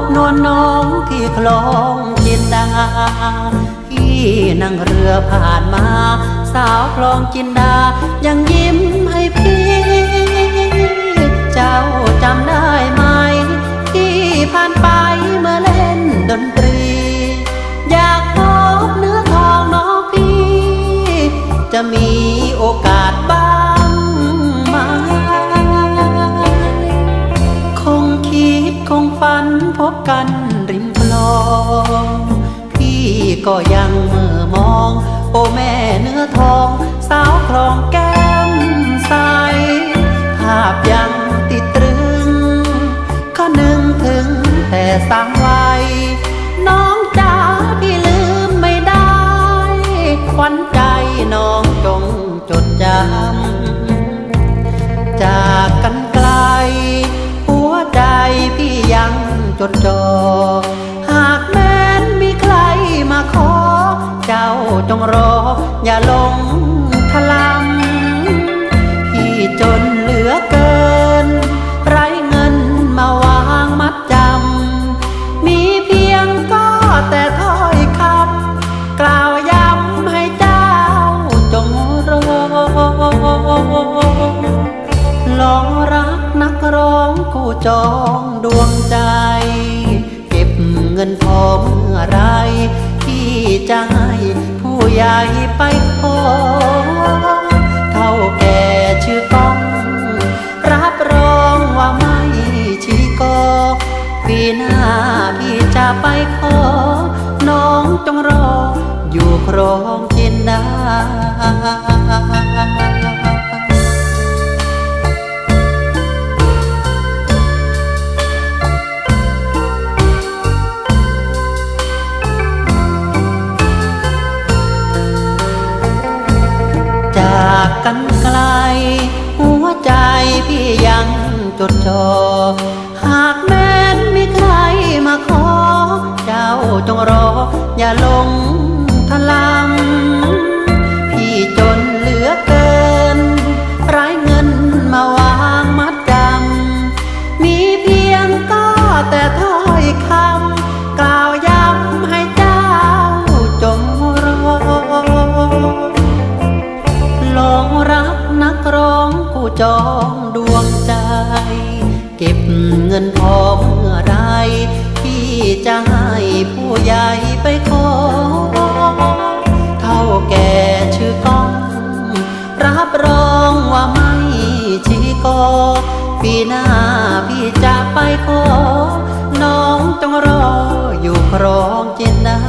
บนวลน้องที่คลองจินดาพี่นั่งเรือผ่านมา สาวคลองจินดา ยังยิ้มให้พี่ เจ้าจำได้ไหม ที่ผ่านไปเมื่อเล่นดนตรี อยากพบเนื้อทองน้องพี่ จะมีโอกาสบ้าง บกันริมคลอง พี่ก็ยังเมื่อมอง โอแม่เนื้อทอง สาวคลองแก้มใสภาพยังติดตรึงข้านึงถึงแต่สามวัยน้องจ๋าพี่ลืมไม่ได้ขวัญใจน้องจงจดจำ ดจอ หากแม้นมีใครมาขอ เจ้าจงรอ อย่าลงทะลำพี่จนเหลือเกิน ไรเงินมาวางมัดจำ มีเพียงก็แต่ถ้อยคำกล่าวย้ำให้เจ้าจงรอลองรักนักร้องคู่จองดวงใจ ใหญ่ไปขอเท่าแก่ชื่อก้อง รับรองว่าไม่ชีกอปีหน้าพี่จะไปขอ น้องจงรอ อยู่ครองกินได้ กันไกล หัวใจพี่ยังจดจ่อหากแม้นมีใครมาขอ เจ้าจงรออย่าลง นักร้องผู้จองดวงใจ เก็บเงินพอเมื่อไรที่จะให้ผู้ใหญ่ไปขอเท่าแก่ชื่อก้อง รับรองว่าไม่ชีกอปีหน้าพี่จะไปขอ น้องจงรออยู่ครองจินดา